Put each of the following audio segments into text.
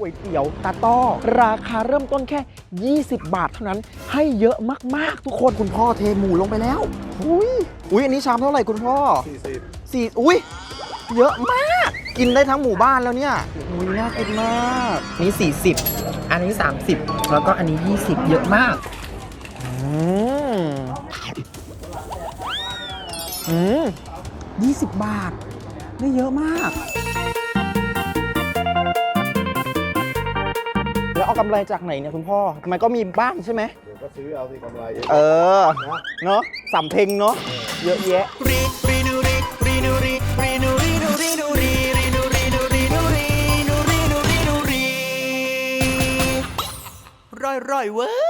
ก๋วยเตี๋ยวตาต้อ ราคาเริ่มต้นแค่ 20 บาทเท่านั้น ให้เยอะมากๆ ทุกคนคุณพ่อเทหมูลงไปแล้วอุ้ยอุ้ยอันนี้ชามเท่าไหร่คุณพ่อ40สี่อุ้ยเยอะมาก กินได้ทั้งหมู่บ้านแล้วเนี่ยอุ้ยน่ากินมากนี่ 40 อันนี้ 30 แล้วก็อันนี้ 20 เยอะมากอืมอืม20 บาท ได้เยอะมาก กำไรจากไหนเนี่ยคุณพ่อ มันก็มีบ้างใช่ไหม เดี๋ยวก็ซื้อเอาสิกำไรเองเออนะเนาะสำเพ็งเนาะ เยอะแยะ ร่อยร่อยๆเว้ย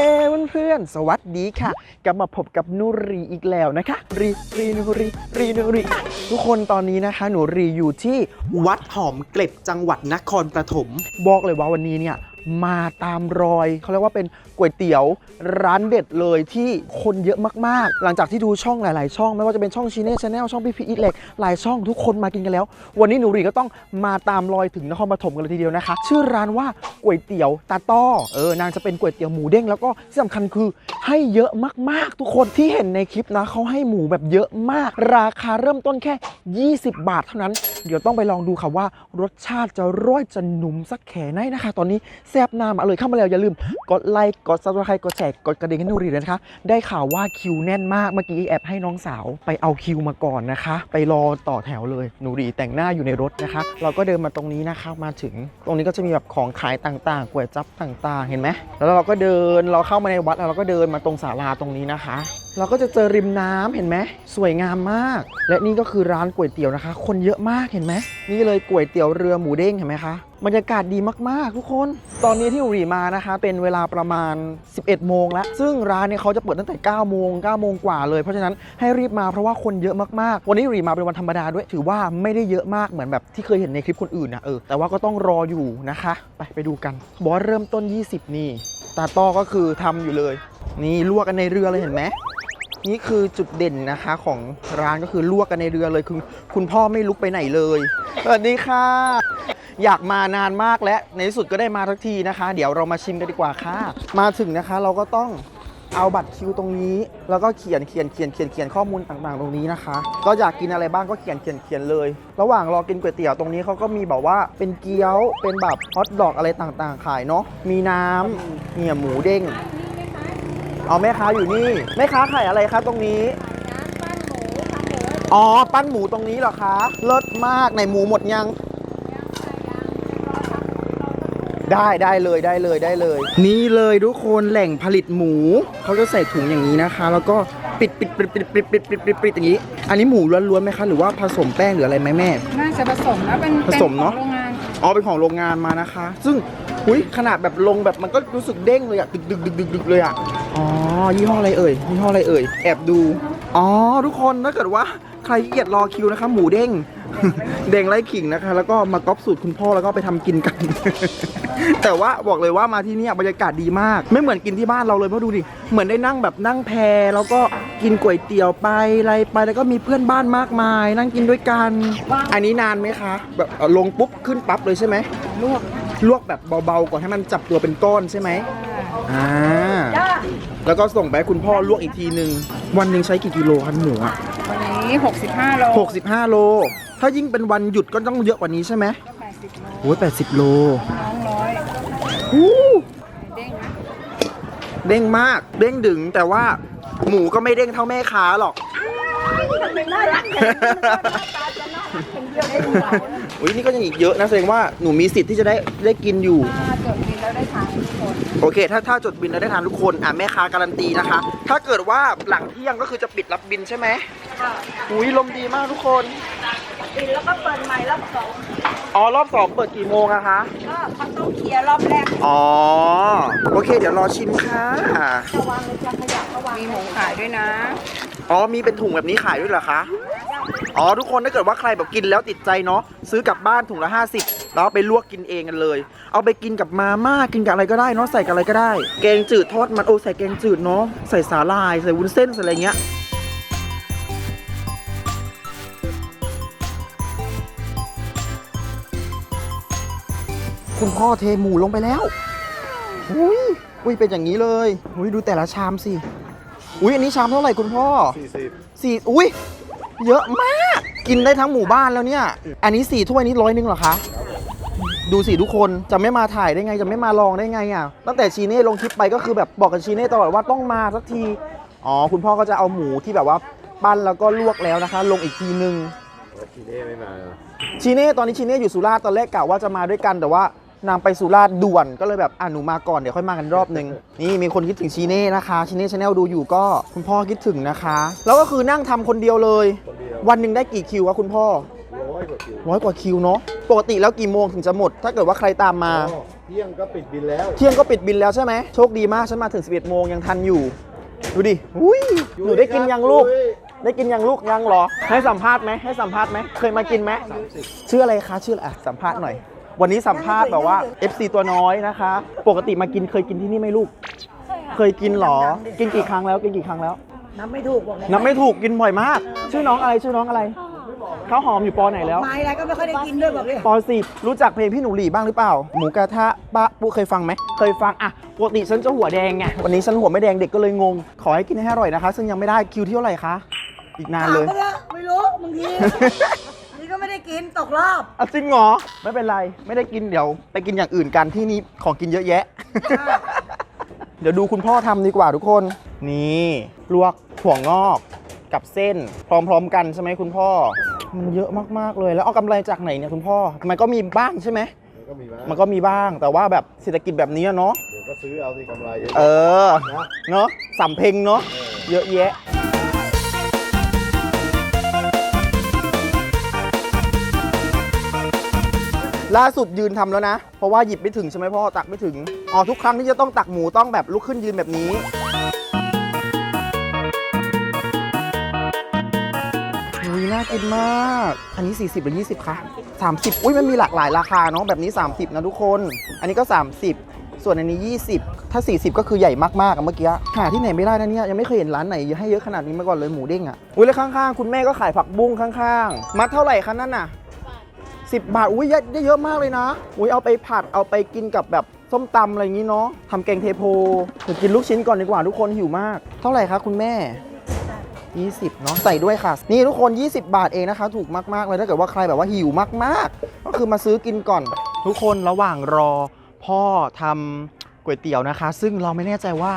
เฮ้เพื่อนๆ สวัสดีค่ะ กลับมาพบกับนุรีอีกแล้วนะคะ รีรีนุรีรีนุรีทุกคนตอนนี้นะคะหนูรีอยู่ที่วัดหอมเกล็ดจังหวัดนครปฐมบอกเลยว่าวันนี้เนี่ย มาตามรอย เขาเรียกว่าเป็นก๋วยเตี๋ยวร้านเด็ดเลยที่คนเยอะมากๆ หลังจากที่ดูช่องหลาย ๆ ช่องไม่ว่าจะเป็นช่องชีเน่ชาแนลช่องพี่พีอีเล็กหลายช่องทุกคนมากินกันแล้ว วันนี้หนูรีก็ต้องมาตามรอยถึงนครปฐมกันเลยทีเดียวนะคะ ชื่อร้านว่าก๋วยเตี๋ยวตาต้อเออนางจะเป็นก๋วยเตี๋ยวหมูเด้งแล้วก็ที่สำคัญคือให้เยอะมากๆ ทุกคนที่เห็นในคลิปนะเขาให้หมูแบบเยอะมาก ราคาเริ่มต้นแค่ 20 บาทเท่านั้น เดี๋ยวต้องไปลองดูค่ะว่ารสชาติจะร่อยจะหนุ่มสักแค่ไหนนะคะ ตอนนี้แซ่บหน้ามาเลยเข้ามาแล้วอย่าลืมกดไลค์กดซับสไครต์กดแชร์กดกระดิ่งให้นูรีเลยนะคะ ได้ข่าวว่าคิวแน่นมากเมื่อกี้แอบให้น้องสาวไปเอาคิวมาก่อนนะคะ ไปรอต่อแถวเลยหนูรีแต่งหน้าอยู่ในรถนะคะ เราก็เดินมาตรงนี้นะคะมาถึง ตรงนี้ก็จะมีแบบของขายต่างๆก๋วยจั๊บต่าง ๆ เห็นไหมแล้วเราก็เดินเราเข้ามาในวัดแล้วเราก็เดินมาตรงศาลาตรงนี้นะคะเราก็จะเจอริมน้ำเห็นไหมสวยงามมาก และนี่ก็คือร้านก๋วยเตี๋ยวนะคะ คนเยอะมากเห็นไหมนี่เลยก๋วยเตี๋ยวเรือหมูเด้งเห็นไหมคะบรรยากาศดีมากๆ ทุกคน ตอนนี้ที่อุรีมานะคะ เป็นเวลาประมาณ 11 โมงแล้ว ซึ่งร้านเนี่ยเขาจะเปิดตั้งแต่ 9 โมง 9 โมงกว่าเลย เพราะฉะนั้นให้รีบมาเพราะว่าคนเยอะมากๆ วันนี้อุรีมาเป็นวันธรรมดาด้วย ถือว่าไม่ได้เยอะมากเหมือนแบบที่เคยเห็นในคลิปคนอื่นนะเออ แต่ว่าก็ต้องรออยู่นะคะ ไปไปดูกัน บอกว่าเริ่มต้น 20 นี่ ตาต้อก็คือทำอยู่เลย นี่ลวกกันในเรือเลยเห็นไหม นี่คือจุดเด่นนะคะของร้านก็คือลวกกันในเรือเลยคือคุณพ่อไม่ลุกไปไหนเลยสวัสดีค่ะ อยากมานานมากแล้วในที่สุดก็ได้มาทักทีนะคะ เดี๋ยวเรามาชิมกันดีกว่าค่ะ มาถึงนะคะเราก็ต้องเอาบัตรคิวตรงนี้ แล้วก็เขียนเขียนเขียนเขียนเขียนข้อมูลต่างๆ ตรงนี้นะคะ ก็อยากกินอะไรบ้างก็เขียนเขียนเขียนเลย ระหว่างรอกินก๋วยเตี๋ยวตรงนี้เขาก็มีแบบว่าเป็นเกี๊ยวเป็นแบบฮอทดอกอะไรต่างๆ ขายเนาะมีน้ำเนี่ยหมูเด้ง เอาแม่ค้าอยู่นี่แม่ค้าขายอะไรคะตรงนี้อ๋อ ปั้นหมูตรงนี้เหรอคะเลิศมากในหมูหมดยังได้ได้เลยได้เลยได้เลย นี่เลยทุกคนแหล่งผลิตหมู เขาจะใส่ถุงอย่างนี้นะคะ แล้วก็ปิดปิดปิดปิดปิดปิดปิดปิดปิดอย่างนี้ อันนี้หมูล้วนๆไหมคะหรือว่าผสมแป้งหรืออะไรไหมแม่ น่าจะผสมนะเป็นผสมเนอะ ป็ของโรงงานอ๋อเป็นของโรงงานมานะคะ ซึ่งหุยขนาดแบบลงแบบมันก็รู้สึกเด้งเลยอะดึกดึกดึกดึกดึกเลยอะ อ๋อ ยี่ห้ออะไรเอ่ย ยี่ห้ออะไรเอ่ย แอบดู อ๋อ ทุกคน ถ้าเกิดว่าใครขี้เกียจรอคิวนะคะ หมูเด้ง เด้งไล่ขิงนะคะ แล้วก็มาก๊อปสูตรคุณพ่อแล้วก็ไปทำกินกัน แต่ว่าบอกเลยว่ามาที่เนี่ยบรรยากาศดีมาก ไม่เหมือนกินที่บ้านเราเลยเพราะดูดิ เหมือนได้นั่งแบบนั่งแพแล้วก็กินก๋วยเตี๋ยวไปอะไรไป แล้วก็มีเพื่อนบ้านมากมาย นั่งกินด้วยกัน อันนี้นานไหมคะ แบบเอาลงปุ๊บขึ้นปั๊บเลยใช่ไหมลวก ลวกแบบเบาๆก่อนให้มันจับตัวเป็นก้อนใช่ไหมอ่า แล้วก็ส่งไปให้คุณพ่อลวกอีกทีหนึ่งวันหนึ่งใช้กี่กิโลครับหมูอะวันนี้ 65โล65 โล ถ้ายิ่งเป็นวันหยุดก็ต้องเยอะกว่านี้ใช่ไหม80โลโอ้ย80 โลน้องร้อยอู้เด้งนะเด้งมาก เด้งดึงแต่ว่าหมูก็ไม่เด้งเท่าแม่ค้าหรอกอุ้ยนี่ก็ยังอีกเยอะนะแสดงว่าหนูมีสิทธิ์ที่จะได้ได้กินอยู่ ถ้าจดบินแล้วได้ทานทุกคน โอเค ถ้าถ้าจดบินแล้วได้ทานทุกคนอะแม่ค้าการันตีนะคะ ถ้าเกิดว่าหลังเที่ยงก็คือจะปิดรับบินใช่ไหมอุ้ยลมดีมากทุกคนปิดแล้วก็เปิดใหม่รอบสองอ๋อรอบสองเปิดกี่โมงอะคะก็เขาต้องเคลียร์รอบแรกอ๋อโอเค เดี๋ยวรอชิมค่ะจะวางเลยจะขยับก็วางมีหมูขายด้วยนะอ๋อมีเป็นถุงแบบนี้ขายด้วยเหรอคะ อ๋อทุกคนถ้าเกิดว่าใครแบบกินแล้วติดใจเนาะซื้อกลับบ้านถุงละ 50 แล้วเอาไปลวกกินเองกันเลย เอาไปกินกับมาม่ากินกับอะไรก็ได้เนาะใส่กับอะไรก็ได้ แกงจืดทอดมันโอ้ใส่แกงจืดเนาะใส่สาลายใส่วุ้นเส้นใส่อะไรเงี้ยคุณพ่อเทหมูลงไปแล้วอุ้ยอุ้ยเป็นอย่างนี้เลยอุ้ยดูแต่ละชามสิอุ้ยอันนี้ชามเท่าไหร่คุณพ่อ40สี่อุ้ย เยอะมาก กินได้ทั้งหมู่บ้านแล้วเนี่ย อันนี้สี่ถ้วยนี้ร้อยหนึงเหรอคะ ดูสิทุกคนจะไม่มาถ่ายได้ไง จะไม่มาลองได้ไงอะ ตั้งแต่ชีเน่ลงคลิปไปก็คือแบบบอกกับชีเน่ตลอดว่าต้องมาสักที อ๋อ คุณพ่อก็จะเอาหมูที่แบบว่าปั้นแล้วก็ลวกแล้วนะคะ ลงอีกทีนึงทีนี้ไม่มาเหรอชีเน่ตอนนี้ชีเน่อยู่สุราษฎร์ตอนแรกกะว่าจะมาด้วยกันแต่ว่า นางไปสุราษฎร์ด่วนก็เลยแบบอะหนูมาก่อนเดี๋ยวค่อยมากันรอบนึง นี่มีคนคิดถึงชีเน่นะคะชีเน่ชาแนลดูอยู่ก็คุณพ่อคิดถึงนะคะ แล้วก็คือนั่งทำคนเดียวเลย คนเดียววันหนึ่งได้กี่คิววะคุณพ่อร้อยกว่าคิวร้อยกว่าคิวเนาะปกติแล้วกี่โมงถึงจะหมด ถ้าเกิดว่าใครตามมา อ๋อเที่ยงก็ปิดบินแล้ว เที่ยงก็ปิดบินแล้วใช่ไหมโชคดีมากฉันมาถึง 11 โมงยังทันอยู่ ดูดิอุ้ยหนูได้กินยังลูก ได้กินยังลูกยังเหรอ ให้สัมภาษณ์ไหมให้สัมภาษณ์ไหมเคยมากินไหมชื่ออะไรคะชื่ออะไรอะสัมภาษณ์หน่อย วันนี้สัมภาษณ์แบบว่า FC ตัวน้อยนะคะ ปกติมากินเคยกินที่นี่ไหมลูก เคยกินเหรอ กินกี่ครั้งแล้ว กินกี่ครั้งแล้ว น้ำไม่ถูกบอกเลยนับไม่ถูกกินบ่อยมาก ชื่อน้องอะไรชื่อน้องอะไรข้าวหอมอยู่ปอไหนแล้วไม้อะไรก็ไม่ค่อยได้กินด้วยบอกเลยปสิบรู้จักเพลงพี่หนูหลีบ้างหรือเปล่า หมูกระทะปะปุ๊เคยฟังไหมเคยฟังอะปกติฉันจะหัวแดงไงวันนี้ฉันหัวไม่แดงเด็กก็เลยงง ขอให้กินให้อร่อยนะคะ ซึ่งยังไม่ได้คิวที่เท่าไหร่คะอีกนานเลยถมไปถอะไม่รู้บางทีนี่ก็ ไม่ได้กินตกรอบ เอาจริงเหรอ ไม่เป็นไร ไม่ได้กินเดี๋ยว ไปกินอย่างอื่นกันที่นี่ของกินเยอะแยะ เดี๋ยวดูคุณพ่อทำดีกว่าทุกคน นี่ลวกถั่วงอกกับเส้น พร้อมๆกันใช่ไหมคุณพ่อ มันเยอะมากๆเลย แล้วเอากำไรจากไหนเนี่ยคุณพ่อ มันก็มีบ้างใช่ไหม มันก็มีมามันก็มีบ้าง แต่ว่าแบบเศรษฐกิจแบบนี้อะเนาะ เดี๋ยวก็ซื้อเอาสิกำไรเยอะเออ นะ เนาะสำเพ็งเนาะ เยอะแยะ ล่าสุดยืนทำแล้วนะ เพราะว่าหยิบไม่ถึงใช่ไหมพ่อตักไม่ถึงอ๋อทุกครั้งที่จะต้องตักหมูต้องแบบลุกขึ้นยืนแบบนี้ อุ้ยน่ากินมาก อันนี้ 40หรือ20 คะ 30 อุ้ยมันมีหลากหลายราคาเนาะแบบนี้ 30 นะทุกคน อันนี้ก็ 30 ส่วนอันนี้ 20 ถ้า 40 ก็คือใหญ่มากๆอะเมื่อกี้หาที่ไหนไม่ได้นะเนี่ยยังไม่เคยเห็นร้านไหนให้เยอะขนาดนี้มาก่อนเลยหมูเด้งอะอุ้ยแล้วข้างๆ คุณแม่ก็ขายผักบุ้งข้างๆ มัดเท่าไหร่คะนั่นน่ะ 10 บาท อุ้ยได้เยอะมากเลยนะ อุ้ยเอาไปผัด เอาไปกินกับแบบส้มตำอะไรอย่างนี้เนาะทำแกงเทโพเดี๋ยวกินลูกชิ้นก่อนดีกว่าทุกคนหิวมาก เท่าไหร่คะคุณแม่ 20 เนาะใส่ด้วยค่ะ นี่ทุกคน 20 บาทเองนะคะ ถูกมากๆเลยถ้าเกิดว่าใครแบบว่าหิวมากๆ ก็คือมาซื้อกินก่อน ทุกคนระหว่างรอ พ่อทำก๋วยเตี๋ยวนะคะ ซึ่งเราไม่แน่ใจว่า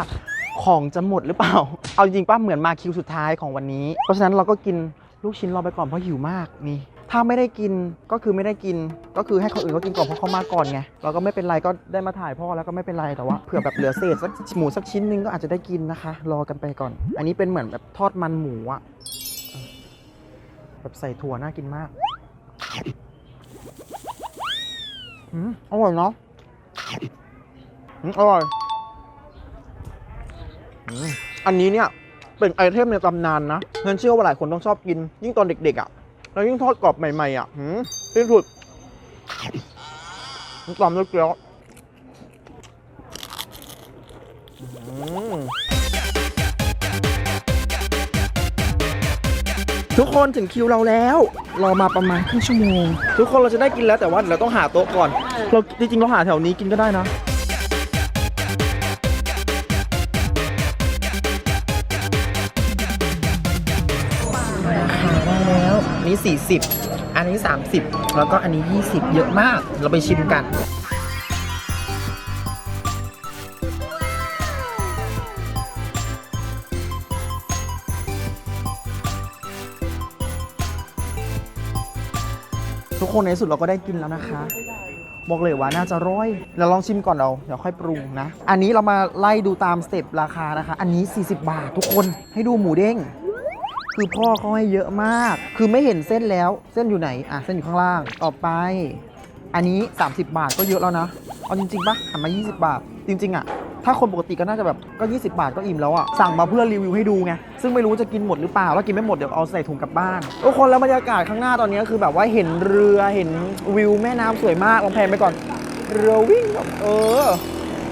ของจะหมดหรือเปล่า เอาจริงป้าเหมือนมาคิวสุดท้ายของวันนี้ เพราะฉะนั้นเราก็กินลูกชิ้นรอไปก่อนเพราะหิวมากนี่ ถ้าไม่ได้กินก็คือไม่ได้กิน ก็คือให้คนอื่นเขากินก่อนเพราะเขามาก่อนไงเราก็ไม่เป็นไรก็ได้มาถ่ายพ่อแล้วก็ไม่เป็นไรแต่ว่าเผื่อแบบเหลือเศษสักหมูสักชิ้นนึงก็อาจจะได้กินนะคะ รอกันไปก่อน อันนี้เป็นเหมือนแบบทอดมันหมูอะแบบใส่ถั่วน่ากินมากอืมอร่อยเนาะอืมอร่อยอันนี้เนี่ยเป็นไอเทมในตำนานนะฉันเชื่อว่าหลายคนต้องชอบกินยิ่งตอนเด็กๆอะ่ะ แล้วยิ่งทอดกรอบใหม่ๆอะหืมที่สุดกรอบแล้วเกลียวทุกคนถึงคิวเราแล้ว รอมาประมาณครึ่งชั่วโมง ทุกคนเราจะได้กินแล้วแต่ว่าเราต้องหาโต๊ะก่อน เราจริงๆเราหาแถวนี้กินก็ได้นะ นนี้ 40 อันนี้ 30 แล้วก็อันนี้ 20 เยอะมาก เราไปชิมกันทุกคนในที่สุดเราก็ได้กินแล้วนะคะ บอกเลยว่าน่าจะร้อยเดี๋ยวลองชิมก่อนเราเดี๋ยวค่อยปรุงนะ อันนี้เรามาไล่ดูตามสเต็ปราคานะคะ อันนี้ 40 บาททุกคนให้ดูหมูเด้ง คือพ่อเขาให้เยอะมาก คือไม่เห็นเส้นแล้ว เส้นอยู่ไหน อะ เส้นอยู่ข้างล่าง ต่อไป อันนี้ 30 บาทก็เยอะแล้วนะ เอาจริงๆปะหันมา 20 บาท จริง ๆ อะ ถ้าคนปกติก็น่าจะแบบก็ 20 บาทก็อิ่มแล้วอะ สั่งมาเพื่อรีวิวให้ดูไง ซึ่งไม่รู้จะกินหมดหรือเปล่า แล้วกินไม่หมดเดี๋ยวเอาใส่ถุงกลับบ้าน ทุกคนแล้วบรรยากาศข้างหน้าตอนนี้คือแบบว่าเห็นเรือ เห็นวิวแม่น้ำสวยมากลองแพนไปก่อน เรือวิ่งแบบเออ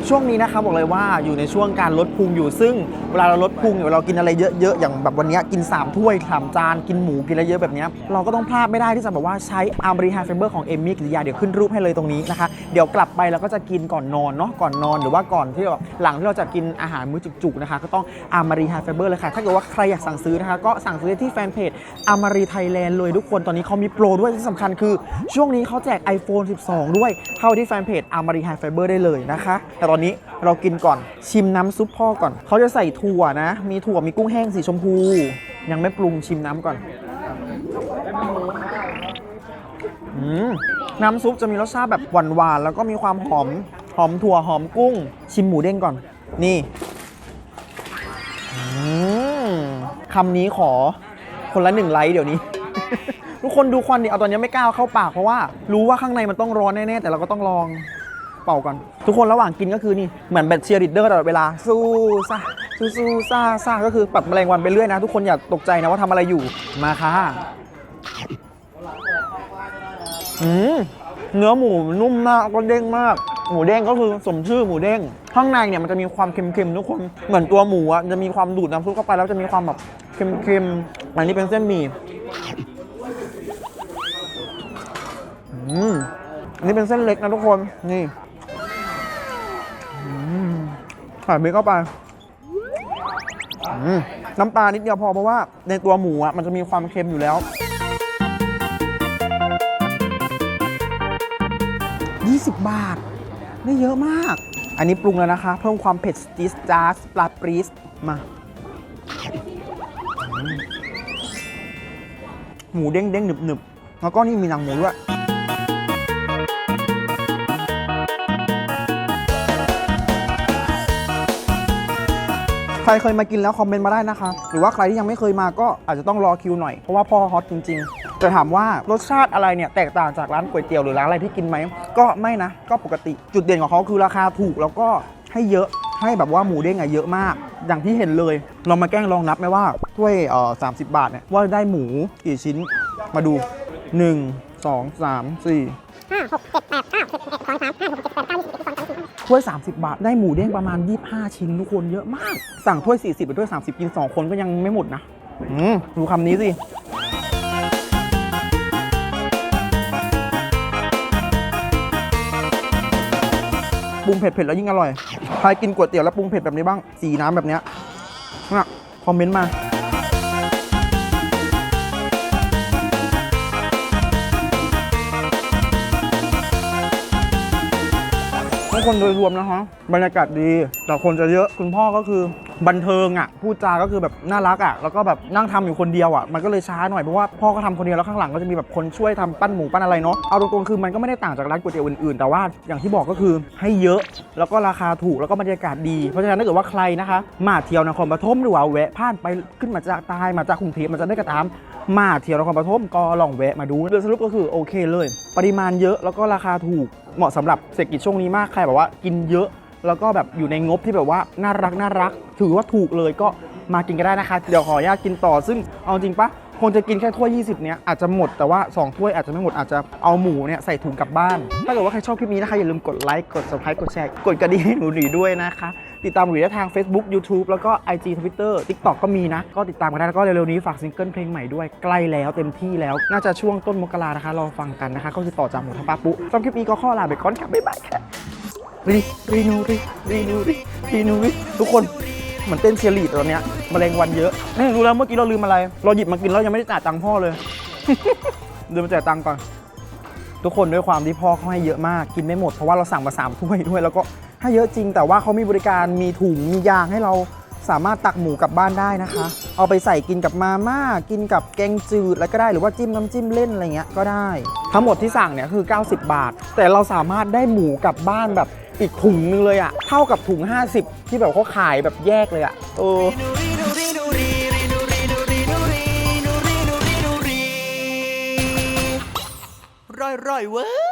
ช่วงนี้นะคะบบอกเลยว่าอยู่ในช่วงการลดพุงอยู่ซึ่งเวลาเราลดพุงเนี่เรากินอะไรเยอะๆอย่างแบบวันนี้กิน 3 ถ้วยสามจานกินหมูกินอะไรเยอะแบบนี้เราก็ต้องพลาดไม่ได้ที่จะแบบว่าใช้อาร์มรีไฮไฟเบอร์ของเอมมี่กิริยาเดี๋ยวขึ้นรูปให้เลยตรงนี้นะคะเดี๋ยวกลับไปเราก็จะกินก่อนนอนเนาะก่อนนอนหรือว่าก่อนที่แบบหลังที่เราจะกินอาหารมื้อจุกๆนะคะก็ต้องอาร์มารีไฮไฟเบอร์เลยค่ะถ้าเกิดว่าใครอยากสั่งซื้อนะคะก็สั่งซื้อที่แฟนเพจอาร์มารีไทยแลนด์เลยทุกคนตอนนี้เขามีโปรด้วยที่สำคัญคือ ช่วงนี้เขาแจก iPhone 12 ด้วยเข้าที่แฟนเพจอาร์มารีไฮไฟเบอร์ได้เลยนะคะแต่ตอนนี้เรากินก่อนชิมน้ำซุปพ่อก่อน เขาจะใส่ถั่วนะ มีถั่วมีกุ้งแห้งสีชมพู ยังไม่ปรุงชิมน้ำก่อนอืมน้ำซุปจะมีรสชาติแบบหวานๆแล้วก็มีความหอมหอมถั่วหอมกุ้ง ชิมหมูเด้งก่อน นี่คำนี้ขอคนละหนึ่งไลค์เดี๋ยวนี้ ทุกคนดูควันดิเอาตอนนี้ไม่กล้าเข้าปากเพราะว่า รู้ว่าข้างในมันต้องร้อนแน่ๆแต่เราก็ต้องลอง เป่าก่อน ทุกคนระหว่างกินก็คือนี่ เหมือนแบบเชียร์ลีดเดอร์ตลอดเวลา สู้ซ่าสู้สู้ซ่าซ่าก็คือปรับแมลงวันไปเรื่อยนะ ทุกคนอย่าตกใจนะว่าทำอะไรอยู่มาค่ะอืมเนื้อหมูนุ่มมากก็เด้งมาก หมูเด้งก็คือสมชื่อหมูเด้งข้างในเนี่ยมันจะมีความเค็มๆทุกคนเหมือนตัวหมูอะจะมีความดูดน้ำซุปเข้าไปแล้วจะมีความแบบเค็มๆอันนี้เป็นเส้นหมี่อืมนี่เป็นเส้นเล็กนะทุกคนนี่ ใส่พริกเข้าไปอืมน้ำปลานิดเดียวพอเพราะว่าในตัวหมูอะมันจะมีความเค็มอยู่แล้ว 20 บาทได้เยอะมาก อันนี้ปรุงแล้วนะคะ เพิ่มความเผ็ดจิสจาสปลาปรีสมาหมูเด้งเด้งหนึบหนึบแล้วก็นี่มีหนังหมูด้วย ใครเคยมากินแล้วคอมเมนต์มาได้นะคะ หรือว่าใครที่ยังไม่เคยมาก็อาจจะต้องรอคิวหน่อย เพราะว่าพ่อฮอตจริงๆ แต่ถามว่ารสชาติอะไรเนี่ยแตกต่างจากร้านก๋วยเตี๋ยวหรือร้านอะไรที่กินไหม ก็ไม่นะ ก็ปกติ จุดเด่นของเขาคือราคาถูกแล้วก็ให้เยอะ ให้แบบว่าหมูเด้งอะเยอะมาก อย่างที่เห็นเลย เรามาแกล้งลองนับไหมว่าถ้วยเอ่อสาบาทเนี่ยว่าได้หมูกี่ชิ้น มาดู1 2 3 4 ถ้วย 30 บาท ได้หมูเด้งประมาณ 25 ชิ้นทุกคนเยอะมาก สั่งถ้วย 40ไปถ้วย 30 กิน 2 คนก็ยังไม่หมดนะอืมดูคำนี้สิปรุงเผ็ดๆแล้วยิ่งอร่อย ใครกินก๋วยเตี๋ยวแล้วปรุงเผ็ดแบบนี้บ้าง สีน้ำแบบเนี้ยน่ะคอมเมนต์มา คนโดยรวมนะคะบรรยากาศดีแต่คนจะเยอะคุณพ่อก็คือ บันเทิงอะพูดจาก็คือแบบน่ารักอะแล้วก็แบบนั่งทำอยู่คนเดียวอะมันก็เลยช้าหน่อยเพราะว่าพ่อก็ทำคนเดียวแล้วข้างหลังก็จะมีแบบคนช่วยทำปั้นหมูปั้นอะไรเนาะเอาตรงๆคือมันก็ไม่ได้ต่างจากร้านก๋วยเตี๋ยวอื่นๆ แต่ว่าอย่างที่บอกก็คือให้เยอะ แล้วก็ราคาถูกแล้วก็บรรยากาศดีเพราะฉะนั้นถ้าเกิดว่าใครนะคะ มาเที่ยวนครปฐมหรือว่าแวะผ่านไปขึ้นมาจากใต้มาจากกรุงเทพมาจากได้กระตามมาเที่ยวนครปฐมก็ลองแวะมาดูโดยสรุปก็คือโอเคเลย ปริมาณเยอะแล้วก็ราคาถูกเหมาะสำหรับเศรษฐกิจช่วงนี้มากใครแบบว่ากินเยอะ แล้วก็แบบอยู่ในงบที่แบบว่าน่ารักน่ารัก ถือว่าถูกเลยก็มากินกันได้นะคะ เดี๋ยวขออนุญาตกินต่อซึ่งเอาจริงปะคงจะกินแค่ถ้วย 20 เนี้ยอาจจะหมดแต่ว่า 2 ถ้วยอาจจะไม่หมดอาจจะเอาหมูเนี่ยใส่ถุงกลับบ้าน ถ้าเกิดว่าใครชอบคลิปนี้นะคะ อย่าลืมกดไลค์กด subscribe กดแชร์ กดกระดิ่งให้หนูหนีด้วยนะคะ ติดตามหนูได้ทาง Facebook YouTube แล้วก็ IG Twitter TikTok ก็มีนะ ก็ติดตามกันได้ แล้วก็เร็วๆนี้ฝากซิงเกิลเพลงใหม่ด้วยใกล้แล้วเต็มที่แล้ว น่าจะช่วงต้นมกรานะคะรอฟังกันนะคะ ก็คือต่อจากหมูทำปาปุ๊สำหรับคลิปนี้ก็ข้อลาไปก่อนค่ะบ๊ายบายค่ะ รีรีนูรีรีนูรีรีนูรีทุกคนเหมือนเต้นเชียร์ลีดตอนเนี้ยแมลงวันเยอะนี่รู้แล้วเมื่อกี้เราลืมอะไร เราหยิบมากินแล้วยังไม่ได้จ่ายตังค์พ่อเลย เดินมาจ่ายตังค์ก่อน ทุกคนด้วยความที่พ่อเขาให้เยอะมากกินไม่หมดเพราะว่าเราสั่งมาสามถ้วยด้วย แล้วก็ให้เยอะจริง แต่ว่าเขามีบริการมีถุงมียางให้เราสามารถตักหมูกลับบ้านได้นะคะ เอาไปใส่กินกับมาม่ากินกับแกงจืดอะไรก็ได้หรือว่าจิ้มน้ำจิ้มเล่นอะไรเงี้ยก็ได้ ทั้งหมดที่สั่งเนี่ยคือ 90 บาท แต่เราสามารถได้หมูกลับบ้านแบบ อีกถุงนึงเลยอะเท่ากับถุง 50 ที่แบบเขาขายแบบแยกเลยอะเออ ร่อยร่อยๆเว้ย